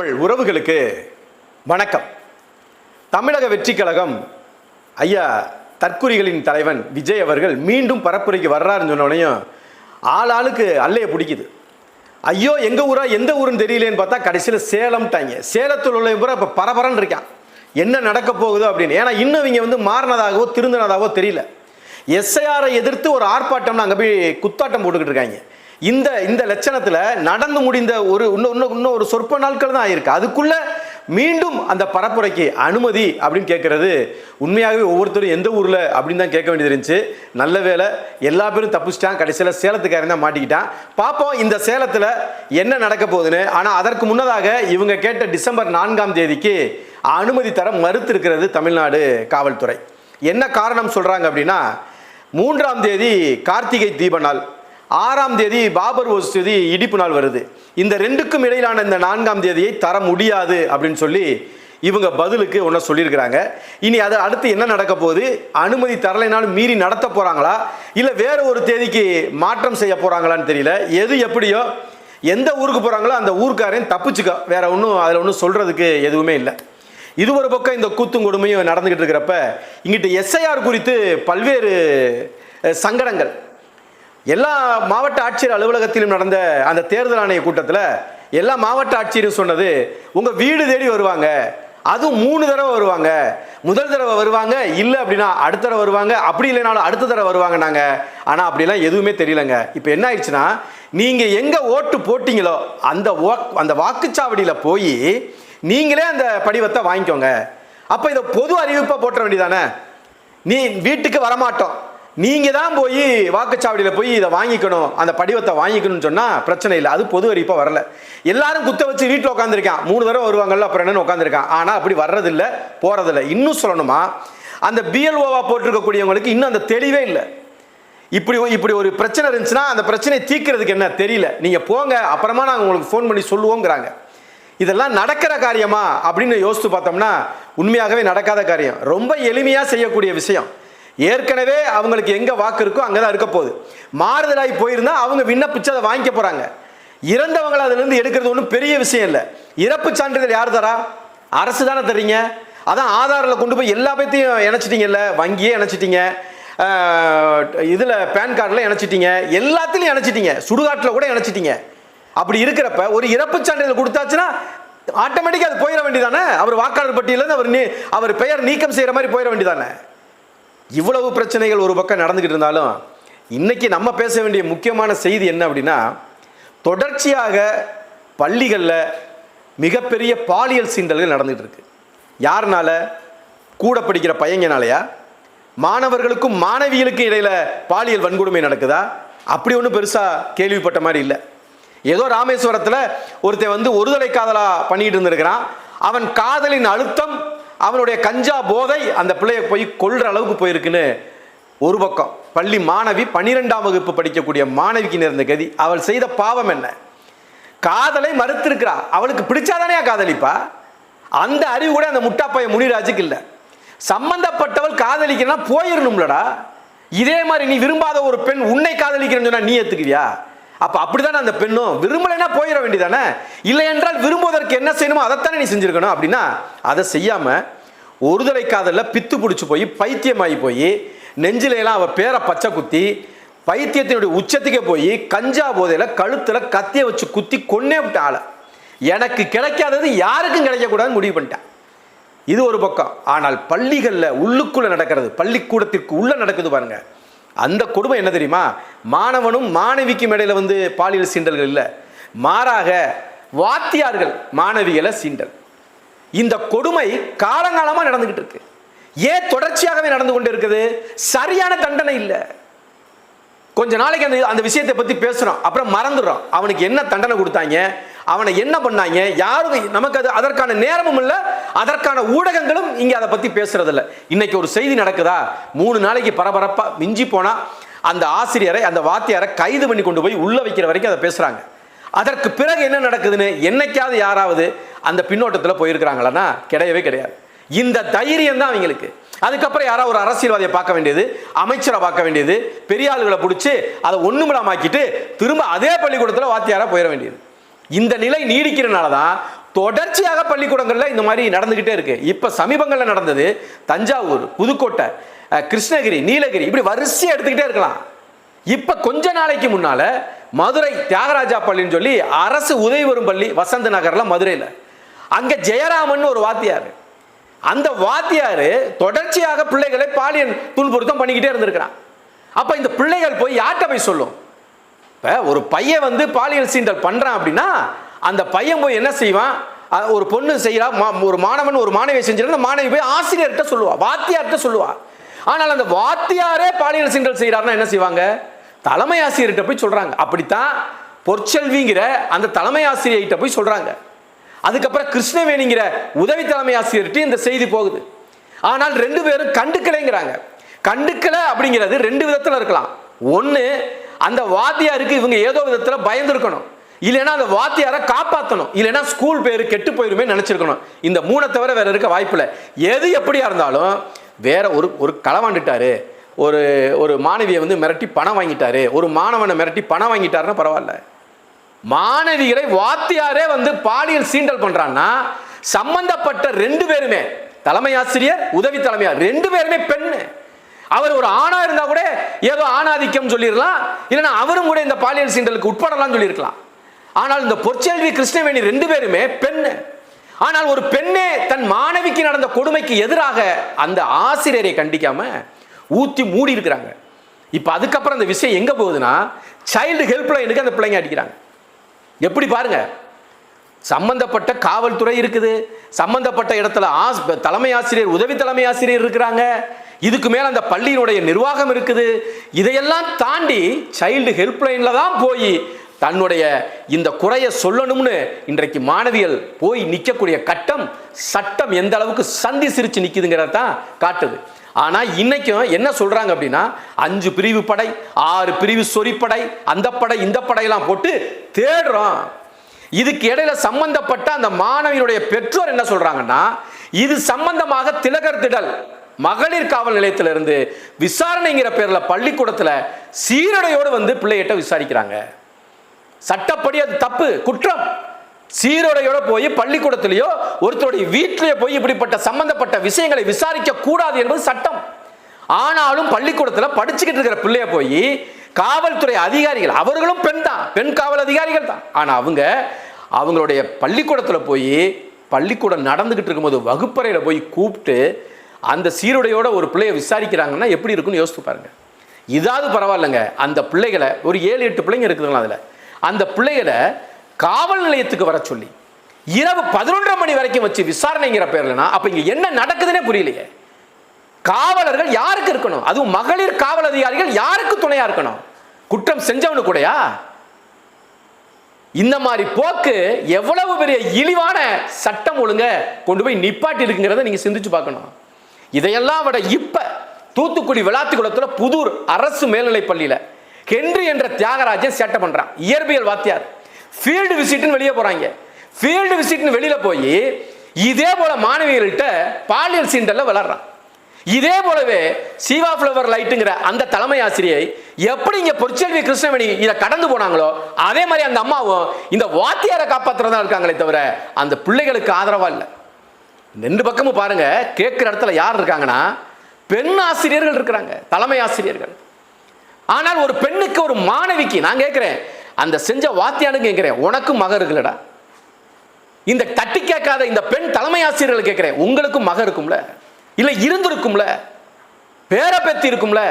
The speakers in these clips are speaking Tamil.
தமிழ் உறவுகளுக்கு வணக்கம். தமிழக வெற்றி கழகம் ஐயா தற்குறிகளின் தலைவன் விஜய் அவர்கள் மீண்டும் பரப்புரைக்கு வர்றாருன்னு சொன்னோடனையும் ஆள் ஆளுக்கு அல்லைய பிடிக்குது. ஐயோ எங்கள் ஊரா எந்த ஊருன்னு தெரியலேன்னு பார்த்தா கடைசியில் சேலம்ட்டாங்க சேலத்தில் உள்ள பூரா இப்போ பரபரன்னு இருக்கான். என்ன நடக்க போகுதோ அப்படின்னு. ஏன்னா இன்னும் இவங்க வந்து மாறினதாகவோ திருந்தினதாகவோ தெரியல. எஸ்ஐஆரை எதிர்த்து ஒரு ஆர்ப்பாட்டம்னு அங்கே போய் குத்தாட்டம் போட்டுக்கிட்டு இருக்காங்க. இந்த இந்த லட்சணத்தில் நடந்து முடிந்த ஒரு இன்னும் இன்னும் இன்னும் ஒரு சொற்ப நாட்கள் தான் ஆயிருக்கு அதுக்குள்ள மீண்டும் அந்த பரப்புரைக்கு அனுமதி அப்படின்னு கேட்கறது உண்மையாகவே ஒவ்வொருத்தரும் எந்த ஊரில் அப்படின்னு தான் கேட்க வேண்டியது இருந்துச்சு. நல்ல வேலை எல்லா பேரும் தப்பிச்சிட்டான். கடைசியில் சேலத்துக்காரன் தான் மாட்டிக்கிட்டான். பார்ப்போம் இந்த சேலத்தில் என்ன நடக்க போகுதுன்னு. ஆனால் அதற்கு முன்னதாக இவங்க கேட்ட டிசம்பர் நான்காம் தேதிக்கு அனுமதி தர மறுத்திருக்கிறது தமிழ்நாடு காவல்துறை. என்ன காரணம் சொல்கிறாங்க அப்படின்னா மூன்றாம் தேதி கார்த்திகை தீப நாள். ஆறாம் தேதி பாபர் மசூதி இடிப்பு நாள் வருது. இந்த ரெண்டுக்கும் இடையிலான இந்த நான்காம் தேதியை தர முடியாது அப்படின்னு சொல்லி இவங்க பதிலுக்கு ஒன்று சொல்லியிருக்கிறாங்க. இனி அது அடுத்து என்ன நடக்க போகுது? அனுமதி தரலைனாலும் மீறி நடத்த போகிறாங்களா இல்லை வேற ஒரு தேதிக்கு மாற்றம் செய்ய போகிறாங்களான்னு தெரியல. எது எப்படியோ எந்த ஊருக்கு போகிறாங்களோ அந்த ஊருக்காரையும் தப்பிச்சுக்க. வேற ஒன்றும் அதில் ஒன்றும் சொல்கிறதுக்கு எதுவுமே இல்லை. இது ஒரு பக்கம் இந்த கூத்தும் கொடுமையும் நடந்துகிட்டு இருக்கிறப்ப இங்கிட்டு எஸ்ஐஆர் குறித்து பல்வேறு சங்கடங்கள். எல்லா மாவட்ட ஆட்சியர் அலுவலகத்திலும் நடந்த அந்த தேர்தல் ஆணைய கூட்டத்தில் எல்லா மாவட்ட ஆட்சியரும் சொன்னது உங்கள் வீடு தேடி வருவாங்க. அதுவும் மூணு தடவை வருவாங்க. முதல் தடவை வருவாங்க. இல்லை அப்படின்னா அடுத்த தடவை வருவாங்க. அப்படி இல்லைனாலும் அடுத்த தடவை வருவாங்க நாங்கள் ஆனால் அப்படிலாம் எதுவுமே தெரியலங்க. இப்போ என்ன ஆயிடுச்சுன்னா நீங்கள் எங்கே ஓட்டு போட்டிங்களோ அந்த அந்த வாக்குச்சாவடியில் போய் நீங்களே அந்த படிவத்தை வாங்கிக்கோங்க. அப்போ இதை பொது அறிவிப்பாக போட்ட வேண்டியதானே நீ வீட்டுக்கு வரமாட்டோம். நீங்கள் தான் போய் வாக்குச்சாவடியில் போய் இதை வாங்கிக்கணும் அந்த படிவத்தை வாங்கிக்கணும்னு சொன்னால் பிரச்சனை இல்லை. அது பொது அறிவிப்பாக வரல. எல்லாரும் குத்த வச்சு வீட்டில் உட்காந்துருக்கான் மூணு தடவை வருவாங்கல்ல அப்புறம் என்னன்னு உட்காந்துருக்கான் ஆனால் அப்படி வர்றதில்லை போகிறதில்ல இன்னும் சொல்லணுமா? அந்த பிஎல்ஓவாக போட்டிருக்கக்கூடியவங்களுக்கு இன்னும் அந்த தெளிவே இல்லை. இப்படி இப்படி ஒரு பிரச்சனை இருந்துச்சுன்னா அந்த பிரச்சனையை தீர்க்கிறதுக்கு என்ன? தெரியல. நீங்கள் போங்க அப்புறமா நாங்கள் உங்களுக்கு ஃபோன் பண்ணி சொல்லுவோங்கிறாங்க. இதெல்லாம் நடக்கிற காரியமா அப்படின்னு யோசித்து பார்த்தோம்னா உண்மையாகவே நடக்காத காரியம். ரொம்ப எளிமையாக செய்யக்கூடிய விஷயம். ஏற்கனவே அவங்களுக்கு எங்கே வாக்கு இருக்கோ அங்கே தான் இருக்க போகுது. மாறுதலாகி போயிருந்தா அவங்க விண்ணப்பிச்சு அதை வாங்கிக்க போகிறாங்க இறந்தவங்களை அதிலிருந்து எடுக்கிறது ஒன்றும் பெரிய விஷயம் இல்லை. இறப்பு சான்றிதழ் யார் தரா? அரசு தானே தர்றீங்க. அதான் ஆதாரில் கொண்டு போய் எல்லா பேத்தையும் இணைச்சிட்டீங்கல்ல? வங்கியே இணைச்சிட்டீங்க. இதில் பேன் கார்டில் இணைச்சிட்டீங்க. எல்லாத்துலையும் இணைச்சிட்டீங்க. சுடுகாட்டில் கூட இணைச்சிட்டீங்க. அப்படி இருக்கிறப்ப ஒரு இறப்பு சான்றிதழ் கொடுத்தாச்சுன்னா ஆட்டோமேட்டிக்காக அது போயிட வேண்டியதானே? அவர் வாக்காளர் பட்டியலேருந்து அவர் நீ அவர் பெயர் நீக்கம் செய்கிற மாதிரி போயிட வேண்டியதானே? இவ்வளவு பிரச்சனைகள் ஒரு பக்கம் நடந்துக்கிட்டு இருந்தாலும் இன்றைக்கி நம்ம பேச வேண்டிய முக்கியமான செய்தி என்ன அப்படின்னா தொடர்ச்சியாக பள்ளிகளில் மிகப்பெரிய பாலியல் சீண்டல்கள் நடந்துகிட்டு இருக்கு. யாருனால? கூட படிக்கிற பையங்கனாலயா? மாணவர்களுக்கும் மாணவிகளுக்கும் இடையில் பாலியல் வன்கொடுமை நடக்குதா? அப்படி ஒன்றும் பெருசாக கேள்விப்பட்ட மாதிரி இல்லை. ஏதோ ராமேஸ்வரத்தில் ஒருத்தன் வந்து ஒருதலை காதலாக பண்ணிக்கிட்டு இருந்திருக்கிறான். அவன் காதலின் அழுத்தம் அவனுடைய கஞ்சா போதை அந்த பிள்ளையை போய் கொல்ற அளவுக்கு போயிருக்குன்னு ஒரு பக்கம் பள்ளி மாணவி பன்னிரெண்டாம் வகுப்பு படிக்கக்கூடிய மாணவிக்கு நேர்ந்த கதி அவள் செய்த பாவம் என்ன? காதலை மறுத்திருக்கிறா. அவளுக்கு பிடிச்சாதானே காதலிப்பா? அந்த அறிவு கூட அந்த முட்டாப்பைய முனிராஜுக்கு இல்லை. சம்பந்தப்பட்டவள் காதலிக்கிறனா போயிடணும்லடா இதே மாதிரி நீ விரும்பாத ஒரு பெண் உன்னை காதலிக்கிறேன்னு சொன்னா நீ ஏத்துக்குவியா? அப்ப அப்படிதானே அந்த பெண்ணும்? விரும்பலைன்னா போயிட வேண்டியதானே? இல்லை என்றால் விரும்புவதற்கு என்ன செய்யணுமோ அதைத்தானே நீ செஞ்சிருக்கணும் அப்படின்னா அதை செய்யாம ஒருதலை காதலில் பித்து பிடிச்சி போய் பைத்தியமாகி போய் நெஞ்சிலையெல்லாம் அவள் பேரை பச்சை குத்தி பைத்தியத்தினுடைய உச்சத்துக்கே போய் கஞ்சா போதையில கழுத்தில் கத்தியை வச்சு குத்தி கொன்னே விட்ட ஆளை. எனக்கு கிடைக்காதது யாருக்கும் கிடைக்கக்கூடாதுன்னு முடிவு பண்ணிட்டேன் இது ஒரு பக்கம். ஆனால் பள்ளிகளில் உள்ளுக்குள்ளே நடக்கிறது பள்ளிக்கூடத்திற்கு உள்ளே நடக்குது பாருங்கள் அந்த கொடுமை என்ன தெரியுமா? மாணவனும் மாணவிக்கும் இடையில வந்து பாலியல் சீண்டல்கள் இல்லை. மாறாக வாத்தியார்கள் மாணவிகளை சீண்டல். இந்த கொடுமை காலங்காலமாக நடந்துகிட்டு இருக்கு. ஏன் தொடர்ச்சியாகவே நடந்து கொண்டு இருக்குது? சரியான தண்டனை இல்லை. கொஞ்ச நாளைக்கு அந்த அந்த விஷயத்தை பற்றி பேசுகிறோம் அப்புறம் மறந்துடுறோம். அவனுக்கு என்ன தண்டனை கொடுத்தாங்க? அவனை என்ன பண்ணாங்க? யாரும் நமக்கு அது அதற்கான நேரமும் இல்லை அதற்கான ஊடகங்களும் இங்கே அதை பற்றி பேசுறது இல்லை இன்னைக்கு ஒரு செய்தி நடக்குதா? மூணு நாளைக்கு பரபரப்பாக மிஞ்சி போனால் அந்த ஆசிரியரை அந்த வாத்தியாரை கைது பண்ணி கொண்டு போய் உள்ளே வைக்கிற வரைக்கும் அதை பேசுகிறாங்க அதற்கு பிறகு என்ன நடக்குதுன்னு என்னைக்காவது யாராவது அந்த பின்னோட்டத்தில் போயிருக்கிறாங்களான்னா கிடையவே கிடையாது. இந்த தைரியம் தான் அவங்களுக்கு அதுக்கப்புறம் யாராவது ஒரு அரசியல்வாதியை பார்க்க வேண்டியது அமைச்சரை பார்க்க வேண்டியது பெரிய ஆளுகளை பிடிச்சி அதை ஒண்ணுமிடாமாக்கிட்டு திரும்ப அதே பள்ளிக்கூடத்தில் வாத்தியாராக போயிட வேண்டியது. இந்த நிலை நீடிக்கிறனால தான் தொடர்ச்சியாக பள்ளிக்கூடங்களில் இந்த மாதிரி நடந்துக்கிட்டே இருக்கு. இப்போ சமீபங்களில் நடந்தது தஞ்சாவூர் புதுக்கோட்டை கிருஷ்ணகிரி நீலகிரி இப்படி வரிசையாக எடுத்துக்கிட்டே இருக்கலாம். இப்போ கொஞ்ச நாளைக்கு முன்னால் மதுரை தியாகராஜா பள்ளின்னு சொல்லி அரசு உதவி வரும் பள்ளி வசந்த நகரில் மதுரையில். அங்கே ஜெயராமன் ஒரு வாத்தியார். அந்த வாத்தியார் தொடர்ச்சியாக பிள்ளைகளை பாலியல் துன்புறுத்தம் பண்ணிக்கிட்டே இருந்திருக்கிறான். அப்போ இந்த பிள்ளைகள் போய் யார்கிட்ட போய் சொல்லும்? இப்போ ஒரு பையன் வந்து பாலியல் சீண்டல் பண்ணுறான் அப்படின்னா அந்த பையன் போய் என்ன செய்வான்? ஒரு பொண்ணு செய்கிறா ஒரு மாணவன் ஒரு மாணவியை செஞ்சிருந்தா அந்த மாணவி போய் ஆசிரியர்கிட்ட சொல்லுவா வாத்தியார்கிட்ட சொல்லுவா. ஆனால் அந்த வாத்தியாரே பாலியல் சீண்டல் செய்கிறாருன்னா என்ன செய்வாங்க? தலைமை ஆசிரியர்கிட்ட போய் சொல்கிறாங்க அப்படித்தான் பொற்செல்விங்கிற அந்த தலைமை ஆசிரியர்கிட்ட போய் சொல்கிறாங்க அதுக்கப்புறம் கிருஷ்ணவேணிங்கிற உதவி தலைமை ஆசிரியர்கிட்ட இந்த செய்தி போகுது. ஆனால் ரெண்டு பேரும் கண்டுக்கலைங்கிறாங்க. கண்டுக்கலை அப்படிங்கிறது ரெண்டு விதத்தில் இருக்கலாம். ஒன்று அந்த வாத்தியாருக்கு இவங்க ஏதோ விதத்தில் பயந்துருக்கணும். இல்லைன்னா அந்த வாத்தியாரை காப்பாற்றணும் இல்லைன்னா ஸ்கூல் பேர் கெட்டு போயிருமே நினச்சிருக்கணும். இந்த மூணை தவிர வேற இருக்க வாய்ப்பில்லை. எது எப்படியா இருந்தாலும் வேற ஒரு ஒரு களவாண்டுட்டாரு. ஒரு ஒரு மாணவியை வந்து மிரட்டி பணம் வாங்கிட்டாரு. ஒரு மாணவனை மிரட்டி பணம் வாங்கிட்டாருன்னா பரவாயில்ல. மாணவிகளை வாத்தியாரே வந்து பாலியல் சீண்டல் பண்றான்னா சம்பந்தப்பட்ட ரெண்டு பேருமே தலைமை ஆசிரியர் உதவி தலைமையார் ரெண்டு பேருமே பெண்ணு. அவர் ஒரு ஆணா இருந்தா கூட ஏதோ ஆணாதிக்கம் சொல்லிடலாம். இல்லைன்னா அவரும் கூட இந்த பாலியல் சீண்டலுக்கு உட்படலாம் சொல்லியிருக்கலாம். ஆனால் இந்த பொற்செல்வி கிருஷ்ணவேணி ரெண்டு பேருமே பெண்ணு. ஆனால் ஒரு பெண்ணே தன் மாணவிக்கு நடந்த கொடுமைக்கு எதிராக அந்த ஆசிரியரை கண்டிக்காம ஊத்தி மூடி இருக்கிறாங்க. இப்போ அதுக்கப்புறம் அந்த விஷயம் எங்க போகுதுன்னா சைல்டு ஹெல்ப்லைனுக்கு அந்த பிள்ளைங்க அடிக்கிறாங்க. எப்படி பாருங்க? சம்பந்தப்பட்ட காவல்துறை இருக்குது. சம்பந்தப்பட்ட இடத்துல ஆஸ் தலைமை ஆசிரியர் உதவி தலைமை ஆசிரியர் இருக்கிறாங்க. இதுக்கு மேல அந்த பள்ளியினுடைய நிர்வாகம் இருக்குது. இதையெல்லாம் தாண்டி சைல்டு ஹெல்ப்லைன்ல தான் போய் தன்னுடைய இந்த குறையை சொல்லணும்னு இன்றைக்கு மாணவியல் போய் நிற்கக்கூடிய கட்டம் சட்டம் எந்த அளவுக்கு சந்தி சிரிச்சு நிற்குதுங்கிறத தான் காட்டுது. ஆனால் இன்னைக்கும் என்ன சொல்றாங்க அப்படின்னா அஞ்சு பிரிவு படை ஆறு பிரிவு சொறிப்படை அந்த படை இந்த படையெல்லாம் போட்டு தேடுறோம். இதுக்கு இடையில சம்பந்தப்பட்ட அந்த மாணவியினுடைய பெற்றோர் என்ன சொல்றாங்கன்னா இது சம்பந்தமாக திலகர் திடல். மகளிர் காவல் நிலையத்திலிருந்து விசாரணைங்கிற பேரில் பள்ளிக்கூடத்தில் சீரடையோடு வந்து பிள்ளைகிட்ட விசாரிக்கிறாங்க. சட்டப்படி அது தப்பு குற்றம். சீரோடையோட போய் பள்ளிக்கூடத்திலேயோ ஒருத்தருடைய வீட்டிலேயோ போய் இப்படிப்பட்ட சம்பந்தப்பட்ட விஷயங்களை விசாரிக்க கூடாது என்பது சட்டம். ஆனாலும் பள்ளிக்கூடத்தில் படிச்சுக்கிட்டு இருக்கிற பிள்ளைய போய் காவல்துறை அதிகாரிகள் அவர்களும் பெண் தான் பெண் காவல் அதிகாரிகள் தான். ஆனால் அவங்க அவங்களுடைய பள்ளிக்கூடத்தில் போய் பள்ளிக்கூடம் நடந்துக்கிட்டு இருக்கும்போது வகுப்பறையில் போய் கூப்பிட்டு அந்த சீருடையோட ஒரு பிள்ளையை விசாரிக்கிறாங்கன்னா எப்படி இருக்குன்னு யோசித்து பாருங்க. இதாவது பரவாயில்லைங்க அந்த பிள்ளைகளை ஒரு ஏழு எட்டு பிள்ளைங்க இருக்குதுங்களா அதில். அந்த பிள்ளைகளை காவல் நிலையத்துக்கு வர சொல்லி இரவு பதினொன்றரை மணி வரைக்கும் வச்சு விசாரணைங்கிற பேர்லனா அப்போ இங்கே என்ன நடக்குதுன்னே புரியலையே. காவலர்கள் யாருக்கு இருக்கணும்? அதுவும் மகளிர் காவல் அதிகாரிகள் யாருக்கு துணையா இருக்கணும்? குற்றம் செஞ்சவனு கூடயா? இந்த மாதிரி போக்கு எவ்வளவு பெரிய இழிவான சட்டம் ஒழுங்க கொண்டு போய் நிப்பாட்டி இருக்குங்கிறத நீங்க சிந்திச்சு பார்க்கணும். இதையெல்லாம் விட இப்ப தூத்துக்குடி விளாத்திக்குளத்துல புதூர் அரசு மேல்நிலை பள்ளியில ஹென்றி என்ற தியாகராஜன் சேட்டை பண்றான். இயற்பியல் வாத்தியார். ஃபீல்டு விசிட்னு வெளியே போறாங்க. ஃபீல்டு விசிட்னு வெளியில போய் இதே போல மாணவிகள்கிட்ட பாலியல் சீண்டல்ல விளாட்றான் இதே போலவே சீவா ஃப்ளவர் லைட்டுங்கிற அந்த தலைமை ஆசிரியை எப்படி இங்க பொற்செல்வி கிருஷ்ணவேணி இதை கடந்து போனாங்களோ அதே மாதிரி அந்த அம்மாவும் இந்த வாத்தியாரை காப்பாத்துறதா இருக்காங்களே தவிர அந்த பிள்ளைகளுக்கு ஆதரவா இல்லை. ரெண்டு பக்கமும் பாருங்க கேட்குற இடத்துல யார் இருக்காங்கன்னா பெண் ஆசிரியர்கள் இருக்கிறாங்க தலைமை ஆசிரியர்கள். ஆனால் ஒரு பெண்ணுக்கு ஒரு மாணவிக்கு நான் கேட்குறேன் அந்த செஞ்ச வாத்தியானு கேட்குறேன் உனக்கும் மக இருக்குல்லடா. இந்த தட்டி கேட்காத இந்த பெண் தலைமை ஆசிரியர்கள் கேட்குறேன் உங்களுக்கும் மக இருக்கும்ல? இல்லை இருந்திருக்கும்ல? பேர பெத்தி இருக்கும்ல?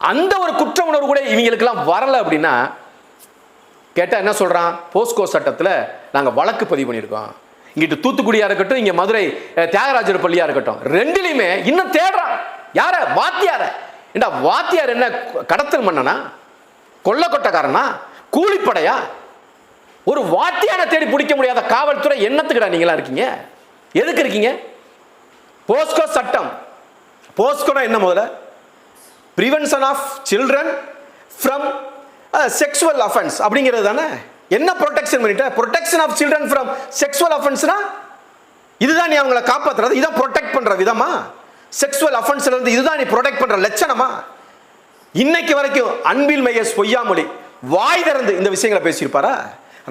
அந்த ஒரு குற்ற உணர்வு கூட இவங்களுக்கெல்லாம் வரல அப்படின்னா கேட்டால் என்ன சொல்கிறான் போஸ்கோ சட்டத்தில் நாங்கள் வழக்கு பதிவு பண்ணியிருக்கோம். இங்கிட்டு தூத்துக்குடியா இருக்கட்டும் இங்க மதுரை தியாகராஜர் பள்ளியா இருக்கட்டும் ரெண்டுலையுமே இன்னும் தேடுறான். யார? வாத்தியார. ஏண்டா வாத்தியார் என்ன கடத்தல் மன்னனா? கொள்ள கொட்டக்காரனா கூலிப்படையா? ஒரு வாத்தியாரை தேடி பிடிக்க முடியாத காவல்துறை என்னத்துக்குடா நீங்களா இருக்கீங்க? எதுக்கு இருக்கீங்க? போஸ்கோ சட்டம். போஸ்கோனா என்ன முதல்ல? Prevention of children from sexual offence அப்படிங்கிறது தானே? என்ன ப்ரொடெக்ஷன் பண்ணிட்ட? Protection of children from sexual அஃபென்ஸ்னா இதுதான் நீ அவங்கள காப்பாற்றுறது இதான் ப்ரொடெக்ட் பண்ணுற விதமா? செக்ஷுவல் அஃபென்ஸ்ல இருந்து இதுதான் நீ ப்ரொடெக்ட் பண்ணுற லட்சணமா? இன்னைக்கு வரைக்கும் அன்பில் மையஸ் பொய்யாமொழி வாய் திறந்து இந்த விஷயங்களை பேசியிருப்பாரா?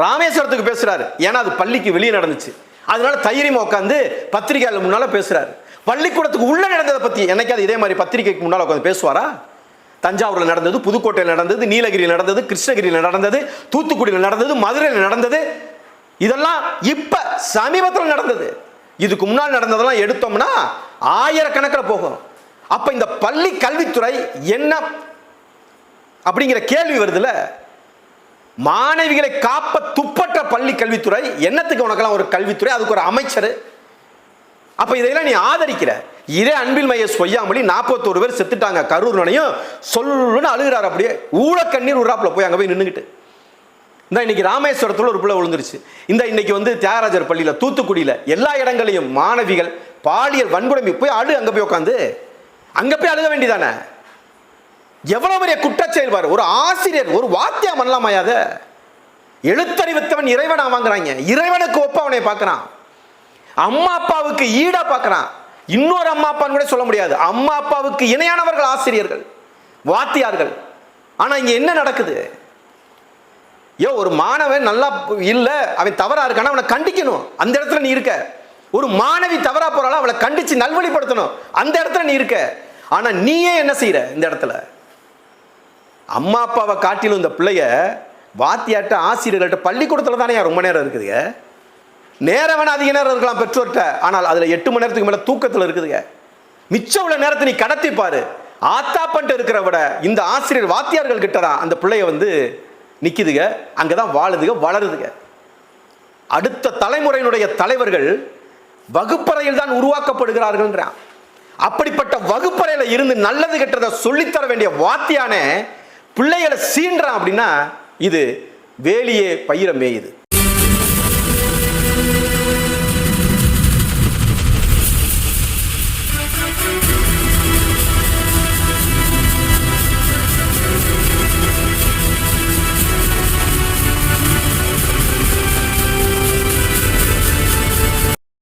ராமேஸ்வரத்துக்கு பேசுறாரு. ஏன்னா அது பள்ளிக்கு வெளியே நடந்துச்சு. அதனால தைரியமா உட்காந்து பத்திரிகையாளர் முன்னால பேசுறாரு. பள்ளிக்கூடத்துக்கு உள்ள நடந்ததை பத்தி என்னைக்காவது இதே மாதிரி பத்திரிகைக்கு முன்னால உட்காந்து பேசுவாரா? தஞ்சாவூரில் நடந்தது புதுக்கோட்டையில் நடந்தது நீலகிரியில் நடந்தது கிருஷ்ணகிரியில் நடந்தது தூத்துக்குடியில் நடந்தது மதுரையில் நடந்தது. இதெல்லாம் இப்ப சமீபத்தில் நடந்தது. இதுக்கு முன்னால் நடந்ததெல்லாம் எடுத்தோம்னா ஆயிரக்கணக்கில் போகும். அப்ப இந்த பள்ளி கல்வித்துறை என்ன அப்படிங்கிற கேள்வி வருதுல மாணவிகளை காப்ப துப்பற்ற பள்ளி கல்வித்துறை என்னத்துக்கு உனக்கெல்லாம் ஒரு கல்வித்துறை? அதுக்கு ஒரு அமைச்சர். அப்ப இதையெல்லாம் நீ ஆதரிக்கிற. இதே அன்பில் மைய சொய்யாமலி நாற்பத்தோரு பேர் செத்துட்டாங்க. கரூர்னனையும் சொல்லுன்னு அழுகிறார் அப்படியே. ஊழக்கண்ணீர் உருறாப்புல போய் அங்கே போய் நின்றுக்கிட்டு இந்த இன்னைக்கு ராமேஸ்வரத்தில் ஒரு பிள்ளை விழுந்துருச்சு. இந்த இன்னைக்கு வந்து தியாகராஜர் பள்ளியில் தூத்துக்குடியில் எல்லா இடங்களையும் மாணவிகள் பாலியல் வன்கொடுமை போய் அழு அங்கே போய் உட்காந்து அங்கே போய் அழுக வேண்டியதானே? எவ்வளோ பெரிய குற்றச்செயல் பாரு. ஒரு ஆசிரியர் ஒரு வாத்தியா பண்ணலாமாயாத எழுத்தறிவித்தவன் இறைவனா வாங்குறாங்க. இறைவனுக்கு ஒப்ப அவனை பார்க்கறான். அம்மா அப்பாவுக்கு ஈடா பார்க்கறான். இன்னொரு அம்மா அப்பான்னு கூட சொல்ல முடியாது. அம்மா அப்பாவுக்கு இணையானவர்கள் ஆசிரியர்கள் வாத்தியார்கள். ஆனால் இங்கே என்ன நடக்குது? ஏ ஒரு மாணவன் நல்லா இல்லை அவன் தவறாக இருக்கானா அவனை கண்டிக்கணும். அந்த இடத்துல நீ இருக்க. ஒரு மாணவி தவறாக போகிறாலும் அவளை கண்டித்து நல்வழிப்படுத்தணும். அந்த இடத்துல நீ இருக்க. ஆனால் நீயே என்ன செய்கிற இந்த இடத்துல? அம்மா அப்பாவை காட்டிலும் இந்த பிள்ளைய வாத்தியாட்ட ஆசிரியர்கள்ட்ட பள்ளிக்கூடத்தில் தானே ரொம்ப நேரம் இருக்குதுங்க? நேரம் வேணால் அதிக நேரம் இருக்கலாம் பெற்றோர்கிட்ட ஆனால் அதில் எட்டு மணி நேரத்துக்கு மேலே தூக்கத்தில் இருக்குதுங்க. மிச்சம் உள்ள நேரத்தை நீ கடத்திப்பார் ஆத்தாப்பன்ட்டு இருக்கிற விட இந்த ஆசிரியர் வாத்தியார்கள் கிட்ட தான் அந்த பிள்ளைய வந்து நிற்கிதுங்க அங்கே தான் வாழுதுங்க வளருதுங்க. அடுத்த தலைமுறையினுடைய தலைவர்கள் வகுப்பறையில் தான் உருவாக்கப்படுகிறார்கள்ன்றான் அப்படிப்பட்ட வகுப்பறையில் இருந்து நல்லது கெட்டதை சொல்லித்தர வேண்டிய வாத்தியானே பிள்ளைகளை சீன்றான் அப்படின்னா இது வேலியே பயிர மேயுது.